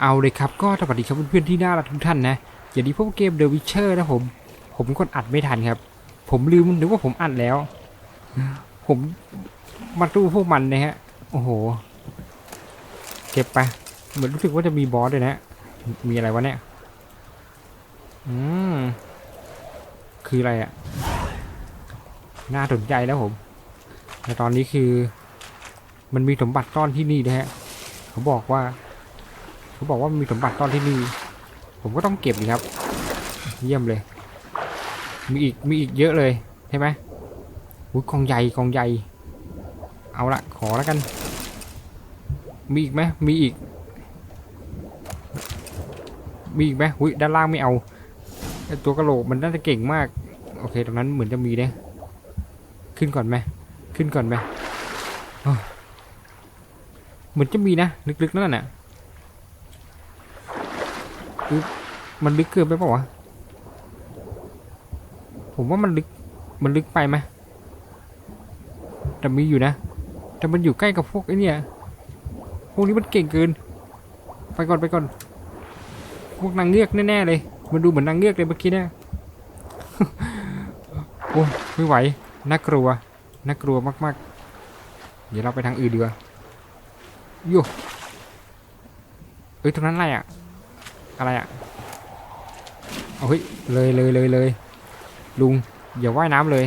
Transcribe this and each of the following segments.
เอาเลยครับก็สวัสดีครับเพื่อนๆที่น่ารักทุกท่านนะอย่างนี้พวกเกม The Witcher นะผม ผมกดอัดไม่ทันครับ ผมลืมนึกว่าผมอัดแล้ว ผมมาตู้พวกมันนะฮะ โอ้โห เก็บไปเหมือนรู้สึกว่าจะมีบอสด้วยนะ มีอะไรวะเนี่ย อืม คืออะไรอะ่ะ น่าสนใจแล้วผม แต่ตอนนี้คือ มันมีสมบัติซ่อนที่นี่นะฮะ เขาบอกว่า เขาบอกว่ามีสมบัติซ่อนที่นี่ ผมก็ต้องเก็บดีครับ เยี่ยมเลย มีอีกมีอีกเยอะเลยใช่ไหมอุ้ยกองใหญ่กองใหญ่ เอาละขอแล้วกัน มีอีกไหมมีอีก มีอีกไหมอุ้ยด้านล่างไม่เอา ตัวกระโหลกมันน่าจะเก่งมาก โอเคตรงนั้นเหมือนจะมีเนะขึ้นก่อนไหมขึ้นก่อนไหมเหมือนจะมีนะ ลึกๆนั่นน่ะ มันลึกเกินไปเปล่าวะ ผมว่ามันลึก มันลึกไปไหมแต่มีอยู่นะ แต่มันอยู่ใกล้กับพวกไอ้นี่พวกนี้มันเก่งเกิน ไปก่อนไปก่อน พวกนางเงือกแน่ๆเลย มันดูเหมือนนางเงือกเลยเมื่อกี้เนี่ยโอ้ไม่ไหว น่ากลัว น่ากลัวมากๆ เดี๋ยวเราไปทางอื่นดีกว่าโย่เอ้ยตรงนั้นอะไรอะ อะไรอะเอาเฮ้ยเลยเลยเลยเลยลุงอย่าว่ายน้ำเลย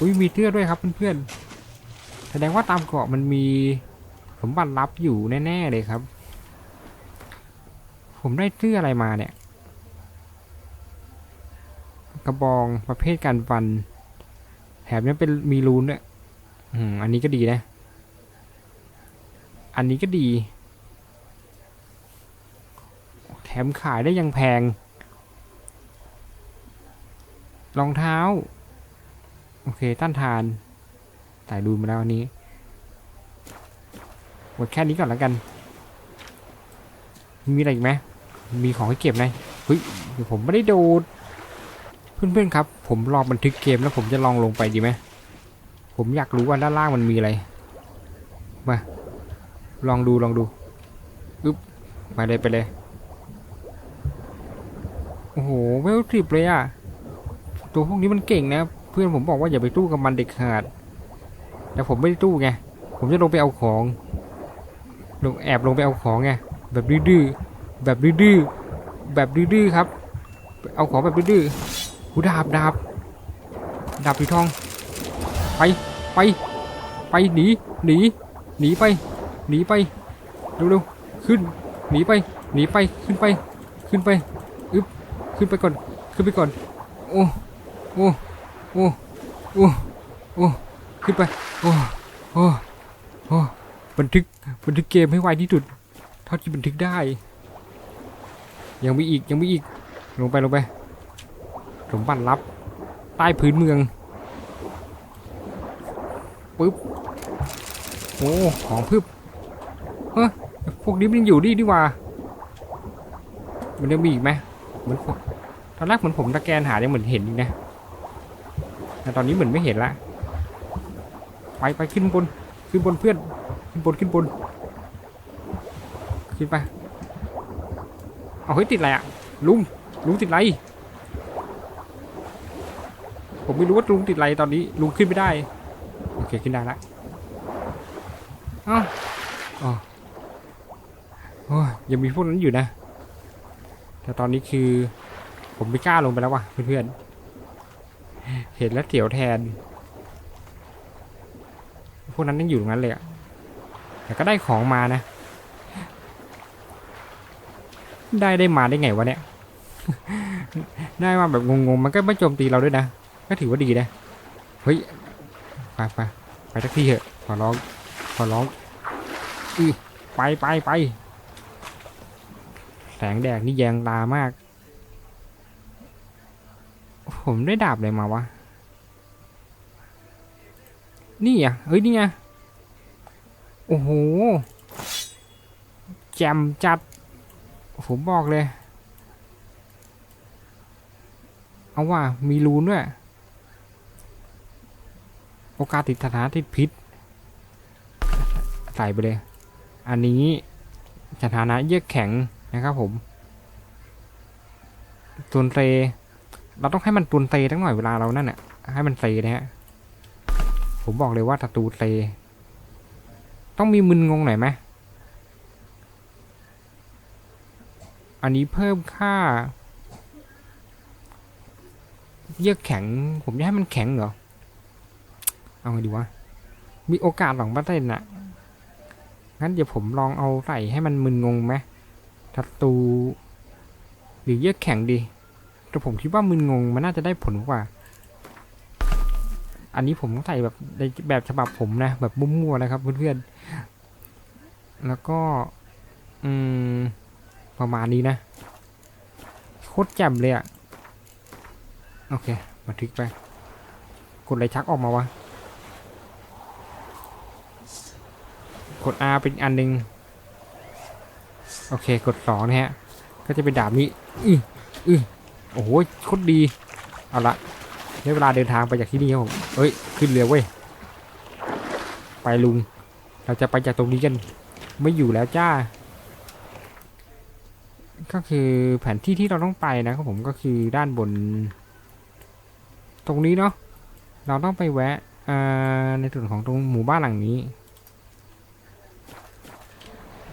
อุ้ยมีเสื้อด้วยครับเพื่อนๆแสดงว่าตามเกาะมันมีสมบัติลับอยู่แน่ ๆ เลยครับ ผมได้เสื้ออะไรมาเนี่ย กระบองประเภทการฟัน แถมยังเป็นมีรูนด้วยอืมอันนี้ก็ดีนะ อันนี้ก็ดี ถมขายได้ยังแพง รองเท้า โอเค ต้านทานใส่รูมาแล้วอันนี้ หมดแค่นี้ก่อนแล้วกัน มีอะไรอีกไหม มีของให้เก็บไหมเฮ้ยเดี๋ยวผมไม่ได้ดดเพื่อนๆครับ ผมลองบันทึกเกมแล้วผมจะลองลงไปดีไหม ผมอยากรู้ว่าด้านล่างมันมีอะไร มา ลองดูลองดูอึ๊บไปเลยไปเลย โอ้โหเวลทริปเลยอะตัวพวกนี้มันเก่งนะ เพื่อนผมบอกว่าอย่าไปตู้กับมันเด็กขาด แต่ผมไม่ได้ตู้ไง ผมจะลงไปเอาของ ลงแอบลงไปเอาของไง แบบดื้อแบบดื้อแบบดื้อครับ เอาของแบบดื้อหูดาบดาบดาบสีทอง ไป ไป ไปหนี หนี หนีไป หนีไป เร็วๆ ขึ้น หนีไป หนีไป ขึ้นไป ขึ้นไป ขึ้นไปก่อน ขึ้นไปก่อน โอ้ โอ้ โอ้ โอ้ โอ้ ขึ้นไป โอ้ โอ้ โอ้ บันทึก บันทึกเกมให้ไวที่สุด เท่าที่บันทึกได้ ยังมีอีก ยังมีอีก ลงไป ลงไป สมบัติลับ ใต้พื้นเมือง ปึ๊บ โอ้ ของพึบเฮ้ยพวกนี้มันยังอยู่ดีดีกว่า มันยังมีอีกไหมเหมือนผมต อนแรกเหมือนผมตะแกนหายังเหมือนเห็นอีกนะ แต่ตอนนี้เหมือนไม่เห็นละ ไปไปขึ้นบน ขึ้นบนเพื่อน ขึ้นบนขึ้นบน ขึ้นไป เอาเฮ้ยติดอะไรอะลุง ลุงติดอะไร ผมไม่รู้ว่าลุงติดอะไรตอนนี้ ลุงขึ้นไม่ได้ โอเคขึ้นได้ละอ้าอ๋อโอ้ยยังมีพวกนั้นอยู่นะ แต่ตอนนี้คือ ผมไม่กล้าลงไปแล้วว่ะเพื่อนๆ เห็นแล้วเสียวแทน พวกนั้นยังอยู่ตรงนั้นเลยอะแต่ก็ได้ของมานะ ได้ได้มาได้ไงวะเนี่ย ได้มาแบบงงๆ มันก็ไม่โจมตีเราด้วยนะ ก็ถือว่าดีนะ เฮ้ย ไปไปไปทักที่เถอะขอร้อง ขอร้องอือไปไปไปแสงแดดนี่แยงตามาก ผมได้ดาบอะไรมาวะ นี่อะ เฮ้ย นี่ไง โอ้โห แจมจัด ผมบอกเลย เอาว่ามีรูนด้วย โอกาสติดสถานที่พิษ ใส่ไปเลย อันนี้สถานะเยือกแข็งนะครับผมตุนเต เราต้องให้มันตุนเตตั้งหน่อยเวลาเรานั่นน่ะ ให้มันเตนะฮะ ผมบอกเลยว่าศัตรูเตต้องมีมึนงงหน่อยไหมอันนี้เพิ่มค่า เยือกแข็ง ผมจะให้มันแข็งเหรอ เอาไงดีวะ มีโอกาสสองปร์เซ็นต์น่ะงั้นเดี๋ยวผมลองเอาใส่ให้มันมึนงงไหมศัตรูหรือเยือกแข็งดี แต่ผมคิดว่ามึนงงมันน่าจะได้ผลกว่า อันนี้ผมใส่แบบในแบบฉบับผมนะ แบบมั่วๆนะครับเพื่อนๆ แล้วก็ อืม ประมาณนี้นะ โคตรแจ่มเลยอะโอเคบันทึกไป กดอะไรชักออกมาวะ กด R เป็นอันหนึ่งโอเค กดสองนะฮะ ก็จะเป็นดาบนี้ อืออือ โอ้โหโคตรดี เอาละได้เวลาเดินทางไปจากที่นี่ครับผมเอ้ย ขึ้นเรือเว้ย ไปลุง เราจะไปจากตรงนี้กัน ไม่อยู่แล้วจ้า ก็คือแผนที่ที่เราต้องไปนะครับผมก็คือด้านบน ตรงนี้เนาะ เราต้องไปแวะในส่วนของตรงหมู่บ้านหลังนี้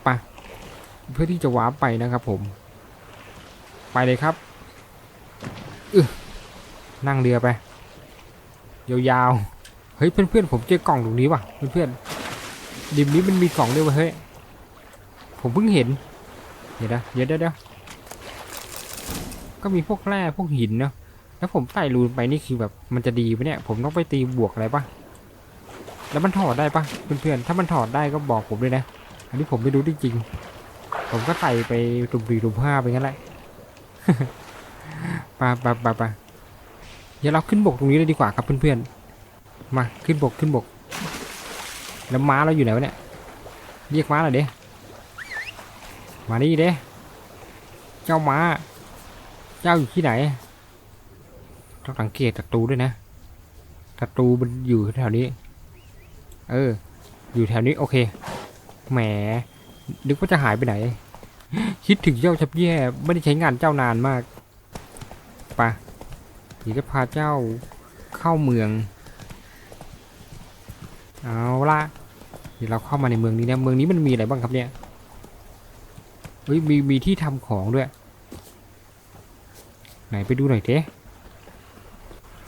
ไปเพื่อที่จะวาร์ปไปนะครับผม ไปเลยครับ นั่งเรือไป ยาวๆ เฮ้ยเพื่อนๆผมเจอกล่องตรงนี้ว่ะเพื่อนๆดิมนี้มันมีกล่องด้วยวะเฮ้ย ผมเพิ่งเห็น เดี๋ยวนะเดี๋ยวเดี๋ยวเดี๋ยวก็มีพวกแร่พวกหินเนาะ แล้วผมใส่รูนไปนี่คือแบบมันจะดีปะเนี่ย ผมต้องไปตีบวกอะไรปะแล้วมันถอดได้ปะเพื่อนๆ ถ้ามันถอดได้ก็บอกผมด้วยนะ อันนี้ผมไม่รู้จริงๆ ผมก็ใส่ไปตุ่มสี่ตุ่มห้าไปงั้นแหละ ปไปไปไปเดี๋ยวเราขึ้นบกตรงนี้เลยดีกว่าครับเพื่อนๆ มาขึ้นบกขึ้นบก แล้วม้าเราอยู่ไหนวะเนี่ย เรียกม้าหน่อยเด้มานี่เด้เจ้าม้า เจ้าอยู่ที่ไหน ต้องสังเกตศัตรูด้วยนะศัตรูมันอยู่แถวนี้ เออ อยู่แถวนี้โอเค แหม นึกว่าจะหายไปไหน คิดถึงเจ้าชับแย่ ไม่ได้ใช้งานเจ้านานมาก ปะเดี๋ยวจะพาเจ้าเข้าเมือง เอาละเดี๋ยวเราเข้ามาในเมืองนี้นะเมืองนี้มันมีอะไรบ้างครับเนี่ยเฮ้ยมีมีที่ทำของด้วย ไหนไปดูหน่อยเถอะ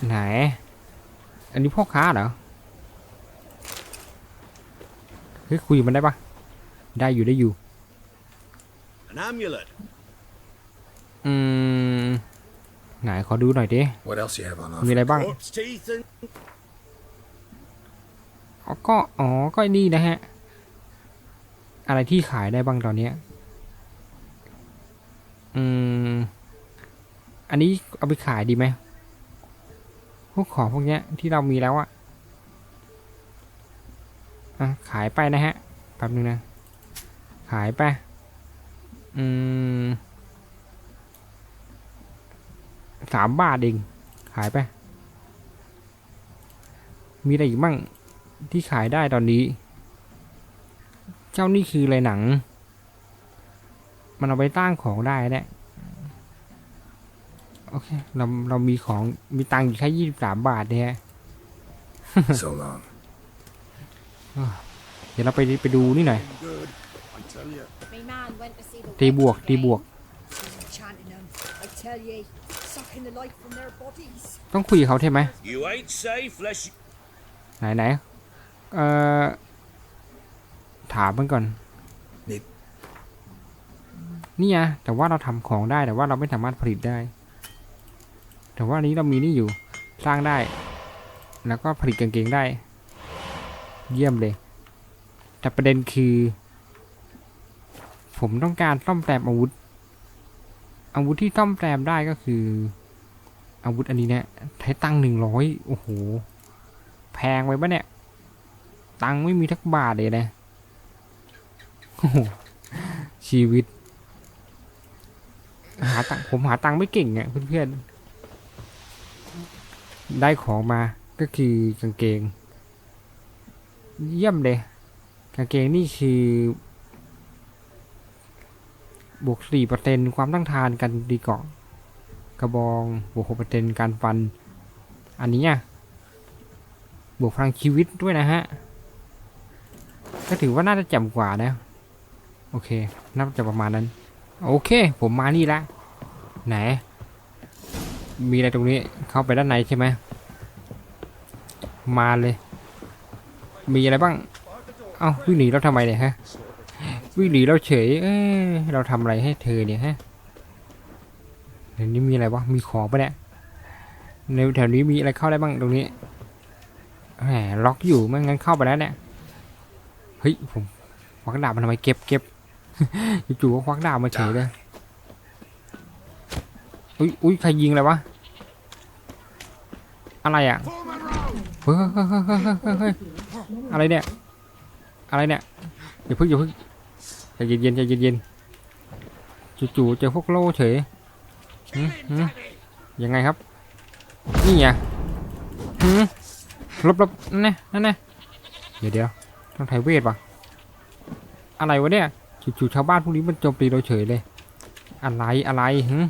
ไหน อันนี้พ่อค้าเหรอเฮ้ยคุยกับมันได้ปะได้อยู่ได้อยู่ An amulet. อืม ไหนขอดูหน่อยดิ What else you have on มี offer? อะไรบ้าง Corpse teeth and อ๋อก็อ๋อก็ไอ้นี่นะฮะ อะไรที่ขายได้บ้างตอนเนี้ยอืม อันนี้เอาไปขายดีไหมพวกของพวกเนี้ยที่เรามีแล้วอะอะขายไปนะฮะแป๊บนึงนะ ขายไป อืม สามบาทเอง ขายไป มีอะไรอีกบ้างที่ขายได้ตอนนี้ เจ้านี่คืออะไรหนัง มันเอาไปตั้งของได้เนี่ยโอเค เราเรามีของมีตังค์อยู่แค่ยี่สิบสามบาทเนี่ย so long. เดี๋ยวเราไปไปดูนี่หน่อย good. I tell you. Me man went to see the ตีบวกตีบวก Chanting them, I tell ye, ต้องคุยกับเขาใช่ไหม You ain't safe lest you ไหนไหนเอ่อถามมันก่อนนี่นี่ไงแต่ว่าเราทำของได้แต่ว่าเราไม่สามารถผลิตได้ แต่ว่าอันนี้เรามีนี่อยู่สร้างได้ แล้วก็ผลิตกางเกงได้ เยี่ยมเลย แต่ประเด็นคือ ผมต้องการซ่อมแซมอาวุธ อาวุธที่ซ่อมแซมได้ก็คือ อาวุธอันนี้เนี่ยใช้ตังค์หนึ่งร้อยโอ้โห แพงไปปะเนี่ย ตังค์ไม่มีทักบาทเลยนะโอ้โหชีวิต หาตังค์ผมหาตังค์ไม่เก่งอะเพื่อนๆ ได้ของมาก็คือกางเกง เยี่ยมเลยกางเกงนี่คือบวกสี่เปอร์เซ็นความต้านทานกันดีเกา กระบอง บวกหกเปอร์เซ็นการฟัน อันนี้อะบวกพลังชีวิตด้วยนะฮะ ก็ถือว่าน่าจะแจ่มกว่านะ โอเค น่าจะประมาณนั้น โอเค ผมมานี่ละ ไหน มีอะไรตรงนี้ เข้าไปด้านในใช่ไหม มาเลย มีอะไรบ้าง เอ้าวิ่งหนีเราทำไมเนี่ยฮะ วิ่งหนีเราเฉย เอ้ยเราทำอะไรให้เธอเนี่ยฮะ เดี๋ยวนี้มีอะไรวะ มีของปะเนี่ยในแถวนี้มีอะไรเข้าได้บ้างตรงนี้แหมล็อกอยู่ไม่งั้นเข้าไปแล้วเนี่ยเฮ้ยผมควักดาบมันทำไมเก็บเก็บจู่ๆก็ควักดาบมาเฉยเลยอุ้ยอุ้ยใครยิงอะไรวะอะไรอะเฮ้ยเฮ้ยเฮ้ยอะไรเนี่ยอะไรเนี่ยอย่าเพึ่งอย่าเพึ่งใจเย็นๆใจเย็นๆจู่ๆเจอพวกโล่เฉย ยังไงครับ นี่ไงหืมลบลบนั่นนั่นไงเดี๋ยวเดี๋ยวต้องไทยเวทปะอะไรวะเนี่ยจู่ๆชาวบ้านพวกนี้มันโจมตีเราเฉยเลย อะไรอะไรหืม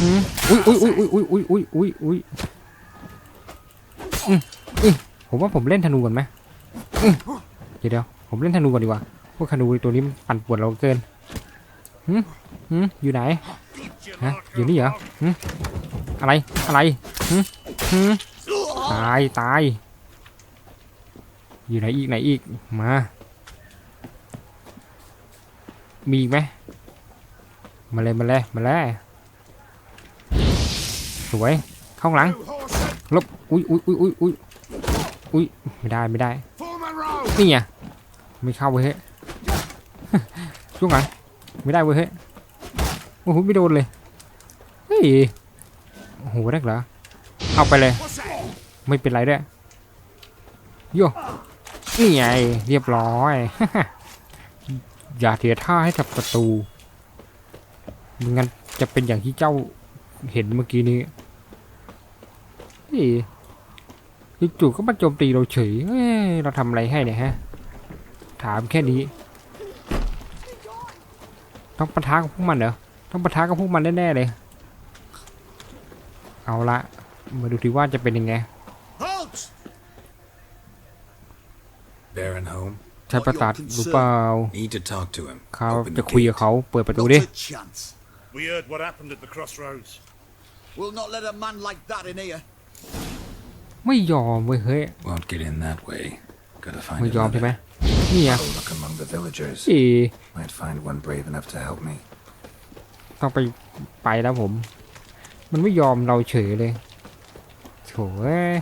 หืมอุ้ยอุ้ยอุ้ยอุ้ยอุ้ยอุ้ยอุ้ยอุ้ยอืมอืมผมว่าผมเล่นธนูก่อนไหมอืมเดี๋ยวเดี๋ยวผมเล่นธนูก่อนดีกว่าพวกธนูตัวนี้มันปั่นปวนเราเกินหืมหืมอยู่ไหน ฮะอยู่นี่เหรอหืมอะไรอะไรหืมหืมตายตายอยู่ไหนอีกไหนอีกมา มีอีกไหมมาเลยมาเลยมาเลยสวยเข้างหลังลบอุ้ยอุ้ยอุ้ยอุ้ยอุ้ยอุ้ยไม่ได้ไม่ได้นี่ไงไม่เข้าเว้ยเฮ้ยช่วงหลังไม่ได้เว้ยเฮ้ย อ้โหไม่โดนเลย เฮ้ย โอ้โหได้เหรอ เอาไปเลย ไม่เป็นไรด้วยโยนี่ไง เรียบร้อย อย่าเสียท่าให้กับประตูไม่งั้นจะเป็นอย่างที่เจ้าเห็นเมื่อกี้นี้เฮ้ยจู่ๆก็มาโจมตีเราเฉยเอ้ยเราทำอะไรให้เนี่ยฮะ ถามแค่นี้ ต้องปะทะกับพวกมันเหรอ ต้องปะทะกับพวกมันแน่ๆเลย เอาละ มาดูทีว่าจะเป็นยังไง Halt! Baron home? ใช้ประสาทหรือเปล่า Need to talk to him. เขา Open จะ the คุยกับ gate. เขาเปิดประตู Not ดิ a chance. We heard what happened at the crossroads. We'll not let a man like that in here. ไม่ยอมเว้ยเฮ้ย Won't get in that way. Gotta find ไม่ยอมใช่ไหม another. นี่ไง I'll look among the villagers. อี Might find one brave enough to help me. ต้องไปไปแล้วผม มันไม่ยอมเราเฉยเลยโถเอ้ย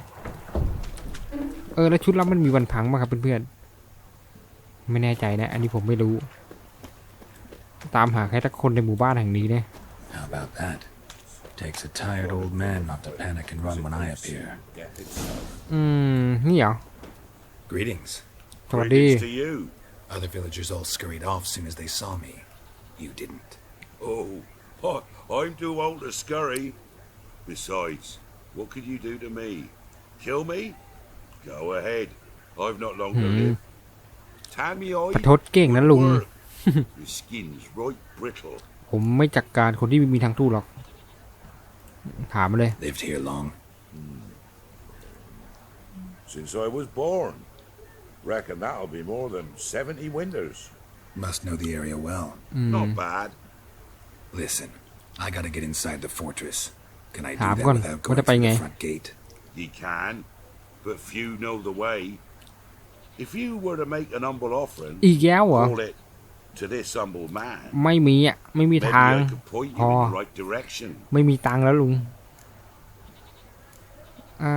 เออแล้วชุดรับมันมีวันพังไหมครับเพื่อนๆไม่แน่ใจนะ อันนี้ผมไม่รู้ ตามหาใครสักคนในหมู่บ้านแห่งนี้เนี่ย How about that? Takes a tired old man not to panic and run when I appear. อืมนี่เหรอ Greetings. สวัสดี Greetings to you. Other villagers all scurried off soon as they saw me. You didn't. Oh, I, I'm too old to scurry. Besides, what could you do to me? Kill me? Go ahead. I've not long to Hmm. live. Tan me ประ eye. ทดเก่งนะลุง work. Your skin's right brittle. ผมไม่จัดการคนที่ไม่มีทางตู้หรอก ถามมาเลย Lived here long. Since I was born. Reckon that'll be more than 70 winters. Must know the area well. Not bad. Listen, I gotta get inside the fortress. Can I do ถาม that ก่อน without ว่า going จะไป through ไง the front gate? Ye can, but few know the way. If you were to make an humble offering, อีกแล้วเหรอ call it to this humble man, ไม่มีอ่ะ ไม่มี maybe ทาง I could point you in Oh. the right direction. ไม่มีตังค์แล้วลุงเอ่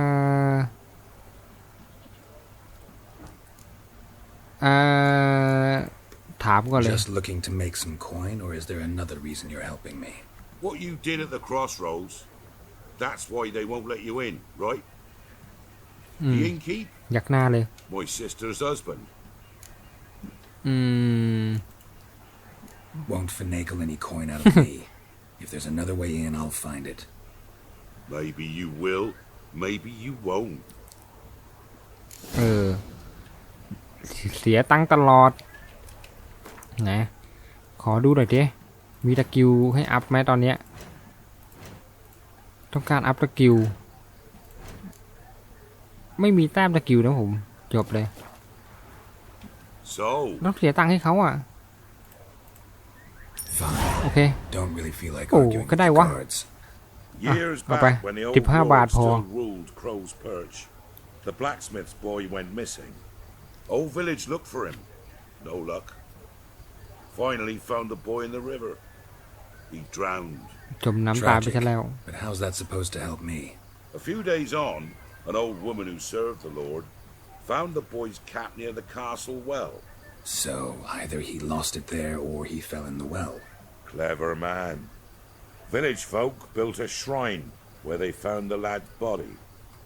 อเอ่อ ถามก่อนเลย Just looking to make some coin, or is there another reason you're helping me? What you did at the crossroads, that's why they won't let you in, right? Hmm. The innkeep, ยักหน้าเลย my sister's husband. อืม Won't finagle any coin out of me. If there's another way in, I'll find it. Maybe you will, maybe you won't. เออ เสียตังค์ตลอด ไหนขอดูหน่อยดิมีตะกิวให้อัพไหมตอนเนี้ย ต้องการอัพตะกิว ไม่มีแต้มตะกิวนะผม จบเลย So, ต้องเสียตังค์ให้เขาอะ Fine. โอเค Don't really feel like Oh, arguing cái with này the quá. guards. years à, back vậy. when the old Chụp hai lord bạt hồ. still ruled Crow's Perch, the blacksmith's boy went missing. Whole village looked for him. No luck. Finally found the boy in the river. He drowned. จมน้ำตายไปซะแล้ว But how's that supposed to help me? A few days on, an old woman who served the Lord found the boy's cap near the castle well. So, either he lost it there or he fell in the well. Clever man. Village folk built a shrine where they found the lad's body,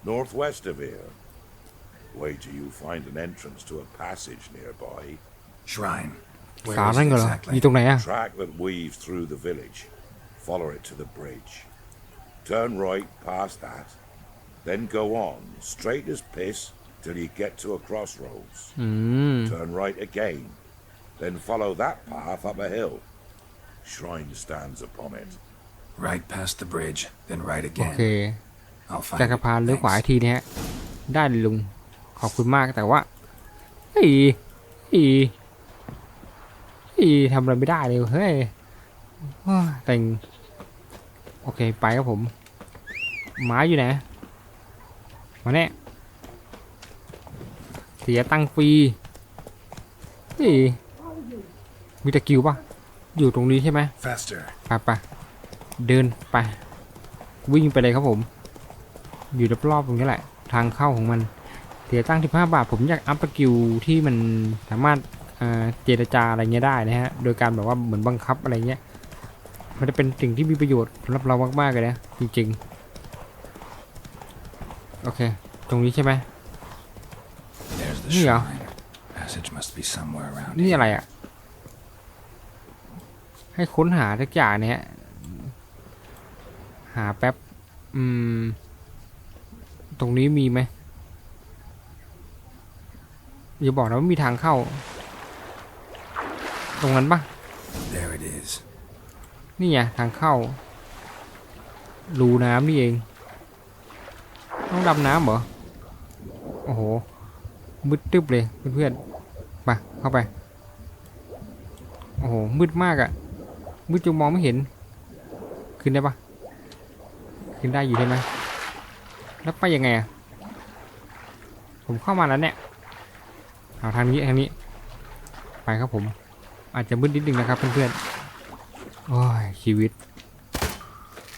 northwest of here. Wait till you find an entrance to a passage nearby. Shrine. Where สาร is นั่น it เหรอ exactly? อยู่ตรงไหนอะ Track that weaves through the village. Follow it to the bridge. Turn right past that. Then go on, straight as piss, till you get to a crossroads. อืม Turn right again. Then follow that path up a hill. Shrine stands upon it. Right past the bridge, then right โอ again. เค I'll find จากสะ it. พานเลี้ยวขวาอี Thanks. กทีนะฮะได้เลยลุง ขอบคุณมากแต่ว่าอีอี อีทำอะไรไม่ได้เลยเฮ้ยว้าแต่งโอเคไปครับผมหมาอยู่ไหนมาแน่เสียตังค์ฟรีอีมีตะกิวปะอยู่ตรงนี้ใช่ไหม Faster. ไปไปเดินไป วิ่งไปเลยครับผม อยู่รอบๆตรงนี้แหละ ทางเข้าของมันเสียตั้งที่5บาท ผมอยากอัพสกิลที่มันสามารถ เอ่อเจรจาอะไรเงี้ยได้นะฮะ โดยการแบบว่าเหมือนบังคับอะไรเงี้ย มันจะเป็นสิ่งที่มีประโยชน์สำหรับเรามากๆเลยนะจริงๆ โอเค ตรงนี้ใช่ไหม There's the Yeah. shrine. Passage must be somewhere around นี่ here. อะไรอะ ให้ค้นหาทุกอย่างเนี่ยหาแป๊บ อืม ตรงนี้มีไหมอย่าบอกนะว่ามีทางเข้า ตรงนั้นปะ There it is. นี่ไงทางเข้า รูน้ำนี่เอง ต้องดำน้ำเหรอ โอ้โห มืดตึ๊บเลยเพื่อนๆไปเข้าไป โอ้โห มืดมากอะ่ะ มืดจนมองไม่เห็น ขึ้นได้ปะขึ้นได้อยู่ใช่ไหมแล้วไปยังไงอะ่ะผมเข้ามาแล้วเนี่ยเอาทางนี้ทางนี้ ไปครับผม อาจจะมืดนิดนึงนะครับเพื่อนๆโอ้ยชีวิต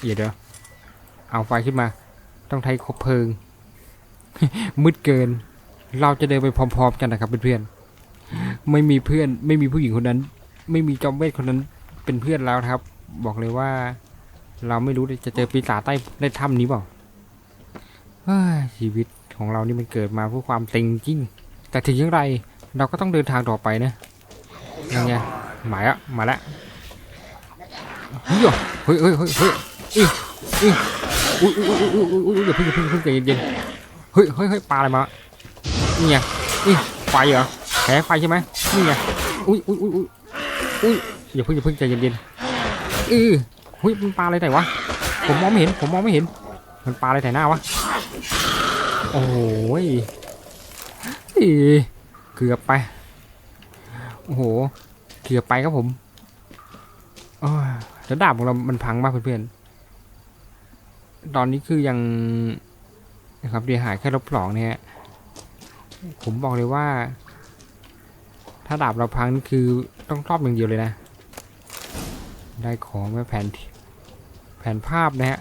เดี๋ยวเอาไฟขึ้นมา ต้องใช้คบเพลิง มืดเกิน เราจะเดินไปพร้อม ๆ กันนะครับเพื่อนๆไม่มีเพื่อน ไม่มีผู้หญิงคนนั้น ไม่มีจอมเวทคนนั้นเป็นเพื่อนแล้วครับ บอกเลยว่า เราไม่รู้จะเจอปีศาจใต้ในถ้ำนี้เปล่าชีวิตของเรานี่มันเกิดมาเพื่อความเต็งจริง แต่ถึงอย่างไร เราก็ต้องเดินทางต่อไปนะ ยังไงหมายอะมาแล้วเฮ้ยเฮ้ยเฮ้ยเฮ้ยเฮ้ยอีอีอุ้ยอุ้ยอุ้ยอุ้ยอุ้ยอย่าเพิ่งอย่าเพิ่งอย่าเพิ่งใจเย็นๆเฮ้ยเฮ้ยเฮ้ยปลาอะไรมานี่ไงนี่ไฟเหรอแผลไฟใช่ไหมนี่ไงอุ้ยอุ้ยอุ้ยอุ้ยอุ้ยอย่าเพิ่งอย่าเพิ่งใจเย็นๆเออเฮ้ยมันปลาอะไรไหนวะผมมองไม่เห็นผมมองไม่เห็น มันปลาอะไรไหนหน้าวะโอ้ยอีเกือบไป โอ้โหเกือบไปครับผมแล้วดาบของเรา มันพังมากเพื่อนๆ ตอนนี้คือยังนะครับเดียหายแค่ลบสองเนี่ย ผมบอกเลยว่า ถ้าดาบเราพังนี่คือต้องรอบอย่างเดียวเลยนะ ได้ของมาแผ่นแผ่นภาพนะฮะ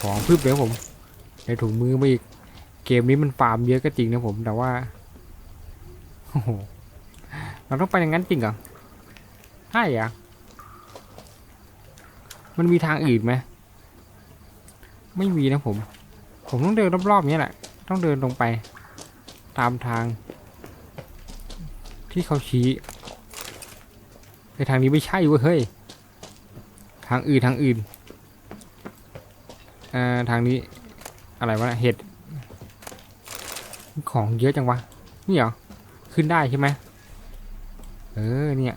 ของพืบเลยครับผมในถุงมือมาอีก เกมนี้มันฟาร์มเยอะก็จริงนะผม แต่ว่า โอ้โห เราต้องไปอย่างนั้นจริงเหรอใช่เหรอะมันมีทางอื่นไหมไม่มีนะผม ผมต้องเดินรอบๆนี้แหละ ต้องเดินลงไป ตามทาง ที่เขาชี้ไอทางนี้ไม่ใช่เว้ยเฮ้ยทางอื่นทางอื่นเอ่อทางนี้อะไรวะเห็ด ของเยอะจังวะ นี่เหรอ ขึ้นได้ใช่ไหม เออเนี่ย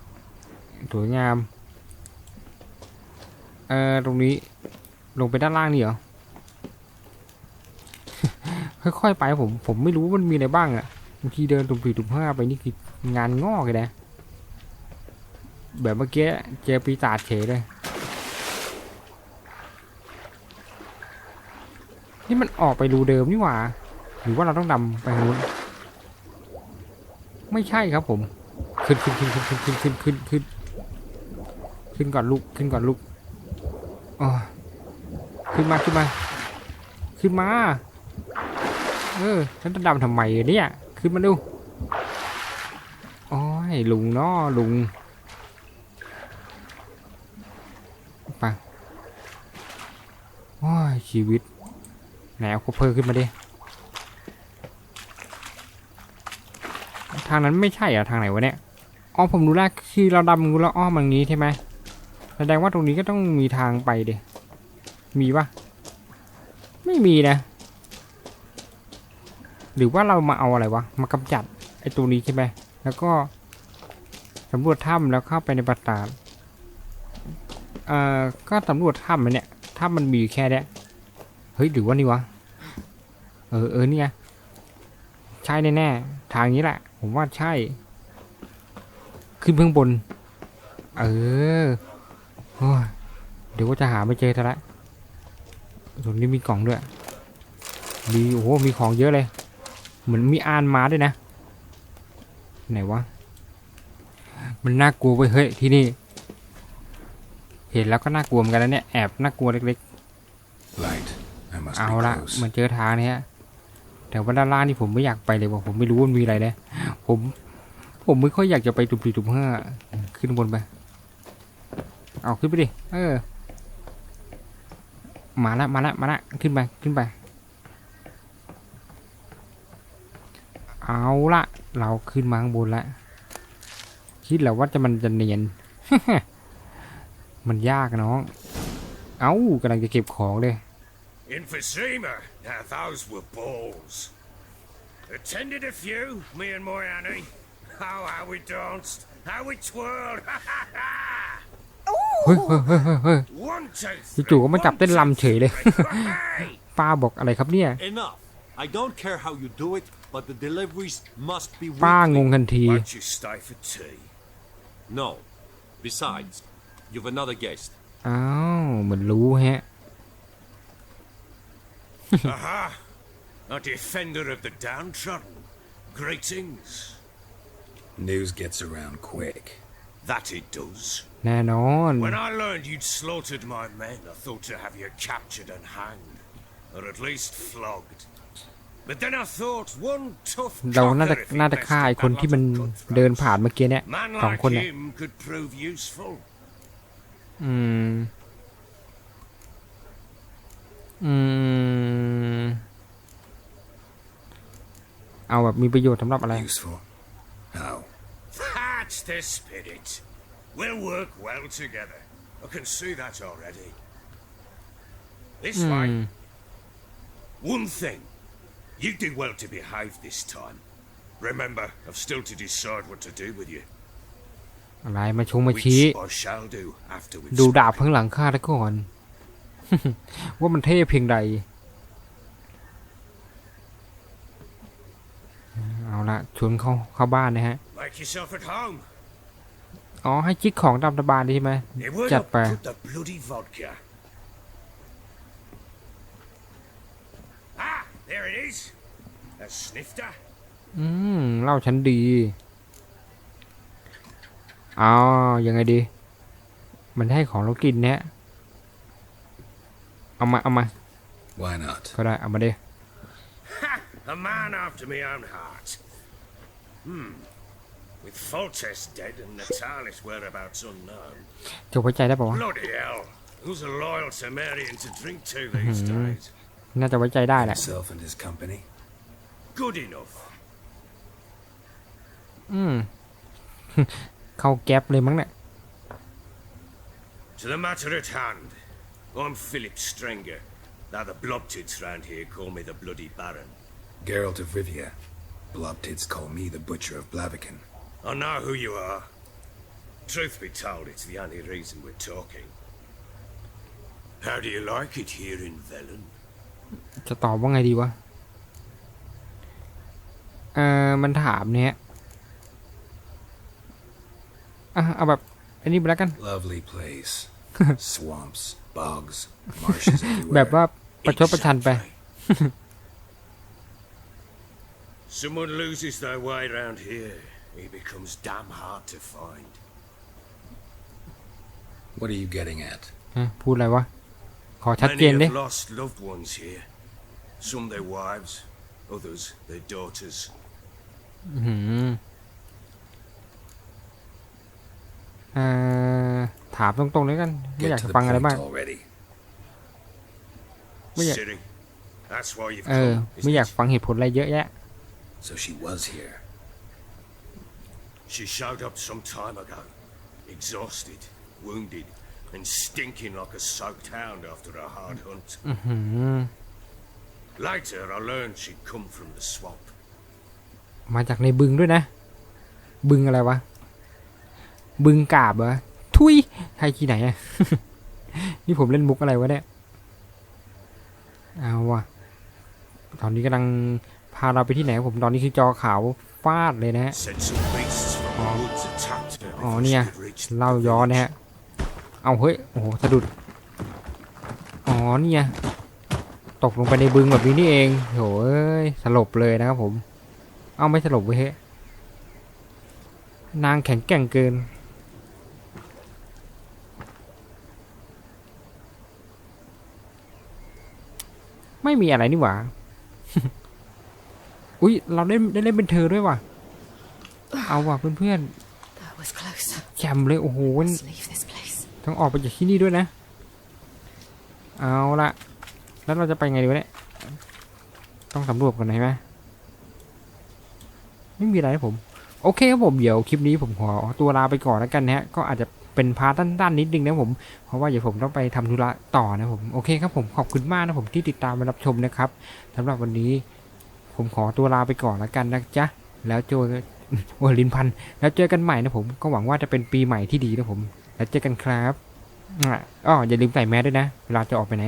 สวยงาม เออตรงนี้ลงไปด้านล่างนี่เหรอ ค่อยๆไปผมผมไม่รู้ว่ามันมีอะไรบ้างอะบางทีเดินตุ่มสี่ตุ่มห้าไปนี่คืองานงอกเลยนะ แบบเมื่อกี้เจอปีศาจเฉยเลย นี่มันออกไปรูเดิมนี่หว่า หรือว่าเราต้องดำไปทางนู้นไม่ใช่ครับผม ขึ้นขึ้นขึ้นขึ้นขึ้นขึ้นขึ้นขึ้นขึ้นก่อนลูกขึ้นก่อนลูกอ๋อขึ้นมาขึ้นมา ขึ้นมา เออฉันจะดำทำไมเนี่ยขึ้นมาดูอ้ยลุงเนาะลุงไปโอ้ยชีวิตไหนเอาคบเพอขึ้นมาดิทางนั้นไม่ใช่เหรอะทางไหนวะเนี่ย อ๋อผมรู้แล้วคือเราดำงูแล้วอ้อมอย่างนี้ใช่ไหมแสดงว่าตรงนี้ก็ต้องมีทางไปเดมีปะไม่มีนะ หรือว่าเรามาเอาอะไรวะ มากำจัดไอ้ตัวนี้ใช่ไหมแล้วก็สำรวจถ้ำแล้วเข้าไปในปราสาทเอ่อก็สำรวจถ้ำเนี่ยถ้ำมันมีแค่เนี้ยเฮ้ยหรือว่านี่วะ เออเออเนี่ยใช่แน่ๆทางนี้แหละ ผมว่าใช่ ขึ้นเบื้องบน เออโอ้ยเดี๋ยวว่าจะหาไม่เจอซะละตรงนี้มีกล่องด้วย มีโอ้โห มีของเยอะเลย เหมือนมีอานมาด้วยนะ ไหนวะ มันน่ากลัวไปเฮ้ยที่นี่ เห็นแล้วก็น่ากลัวเหมือนกันแล้วเนี่ย แอบน่ากลัวเล็ก Light. I ๆ must เอา be ละ close. มันเจอทางเนี้ยแต่ว่าด้านล่างนี่ผมไม่อยากไปเลยว่ะผมไม่รู้ว่ามันมีอะไรเลยผม ผมไม่ค่อยอยากจะไปตุ่มสี่ตุ่มห้าขึ้นบนไป เอาขึ้นไปดิ เออ มาละมาละมาละขึ้นไปขึ้นไป เอาละเราขึ้นมาข้างบนละคิดแล้วว่าจะมันจะเนียน มันยากน้อง เอ้ากำลังจะเก็บของเลย Emphysema. Now those were balls. Attended a few, me and Moyani. Oh, how we danced, how we twirled. เฮ้ยเฮ้ยเฮ้ยเฮ้ยเฮ้ย One, two, จู่ three. ๆก็มาจับ one, เต้น two, ลำเฉยเลย three. Hey! ป้าบอกอะไรครับเนี่ย Enough. I don't care how you do it, but the deliveries must be ป้างง weekly. ทันที Won't you stay for tea? No. Besides, you've another guest. อ้าวเหมือนรู้แฮะ Aha! A defender of the downtrodden. Greetings. News gets around quick. That it does. แน่นอน When I learned you'd slaughtered my men, I thought to have you captured and hanged, or at least flogged. But then I thought one tough เราน่าจะ cocker, if he น่าจะ messed ฆ่าไอ้ with คน a ที่ lot มัน of cutthroats. เดินผ่านเมื่อกี้เนี่ย Man สอง like คนเนี่ย him could prove useful. อืม อืม เอาแบบมีประโยชน์สำหรับอะไร Useful. How? That's the spirit. We'll work well together. I can see that already. This way. อืม One thing. You do well to behave this time. Remember, I've still to decide what to do with you. อะไรมาชงมา Which ชี้ I shall do after we've ดู spoken. ดาบข้างหลังข้าได้ก่อน ว่ามันเท่เพียงใด เอาละชวนเข้าเข้าบ้านนะฮะ Make yourself at home. อ๋อ ให้จิกของตามตะบานดีใช่ไหม It would Chặt have bà. put the bloody vodka. Ah, there it is. A snifter. อืมเหล่าฉันดีอ๋อยังไงดี มันให้ของเรากินเนี่ยเอามา เอามา Why not? ก็ได้เอามาเด้ Ha! A man after my own heart. Hmm. With Foltest dead and Natalis whereabouts unknown. จะไว้ใจได้ปะวะ Bloody hell. Who's a loyal Sumerian to drink to these days? น่าจะไว้ใจได้แหละ Himself and his company. Good enough. อืม เข้าแก๊ปเลยมั้งเนี่ย To the matter at hand. I'm Philip Strenger. Now the blobtits round here call me the Bloody Baron. Geralt of Rivia. Blobtids call me the Butcher of Blaviken. I know who you are. Truth be told, it's the only reason we're talking. How do you like it here in Velen? จะตอบว่าไงดีวะ เออมันถามเนี่ย อะ เอาแบบอันนี้ไปแล้วกัน Lovely place. Swamps, bogs, marshes แบบ everywhere. ว่าประชดประชันไป Someone loses their way round here, he becomes damn hard to find. What are you getting at? ฮะพูดอะไรวะ ขอชัดเจ Many นดิ have lost loved ones here. Some their wives, others their daughters. อื้อหือเอ่อถามตรงๆเลยกัน ไม่อยาก Get to จะ the ฟังอะไร point มาก already. ไม่อยาก City. That's why you've เออ come. ไม่อยาก isn't it? ฟังเหตุผลอะไรเยอะแยะ So she was here. She showed up some time ago, exhausted, wounded, and stinking like a soaked hound after a hard hunt. อื้อหือ Later, I learned she'd come from the swamp. มาจากในบึงด้วยนะ บึงอะไรวะ บึงกาบเหรอ ทุยใครที่ไหนอะ นี่ผมเล่นมุกอะไรวะเนี่ย เอาวะตอนนี้กำลังพาเราไปที่ไหนครับผมตอนนี้คือจอขาวฟาดเลยนะฮะ อ๋อเนี่ยเล่าย้อนนะฮะ เอาเฮ้ย โอ้โหสะดุด อ๋อเนี่ยตกลงไปในบึงแบบนี้นี่เองโหเอ้ยสลบเลยนะครับผม เอาไม่สลบเว้ยนางแข็งแกร่งเกิน ไม่มีอะไรนี่หว่า อุ๊ยเราได้ได้เล่นเป็นเธอด้วยว่ะ เอาว่ะเพื่อน That was close. ๆแจมเลยโอ้โห Let's leave this place. ต้องออกไปจากที่นี่ด้วยนะ เอาละแล้วเราจะไปไงดีวะเนี่ย ต้องสำรวจก่อนนะใช่ไหมไม่มีอะไรนะผม โอเคครับผมเดี๋ยวคลิปนี้ผมขอตัวลาไปก่อนแล้วกันนะฮะ ก็อาจจะเป็นพาร์ทสั้นๆนิดนึงนะผม เพราะว่าเดี๋ยวผมต้องไปทำธุระต่อนะผม โอเคครับผมขอบคุณมากนะผมที่ติดตามมารับชมนะครับสำหรับวันนี้ ผมขอตัวลาไปก่อนแล้วกันนะจ๊ะ แล้วเจอ โอ้ลินพันแล้วเจอกันใหม่นะผมก็หวังว่าจะเป็นปีใหม่ที่ดีนะผม แล้วเจอกันครับอ๋ออย่าลืมใส่แมสด้วยนะเวลาจะออกไปไหน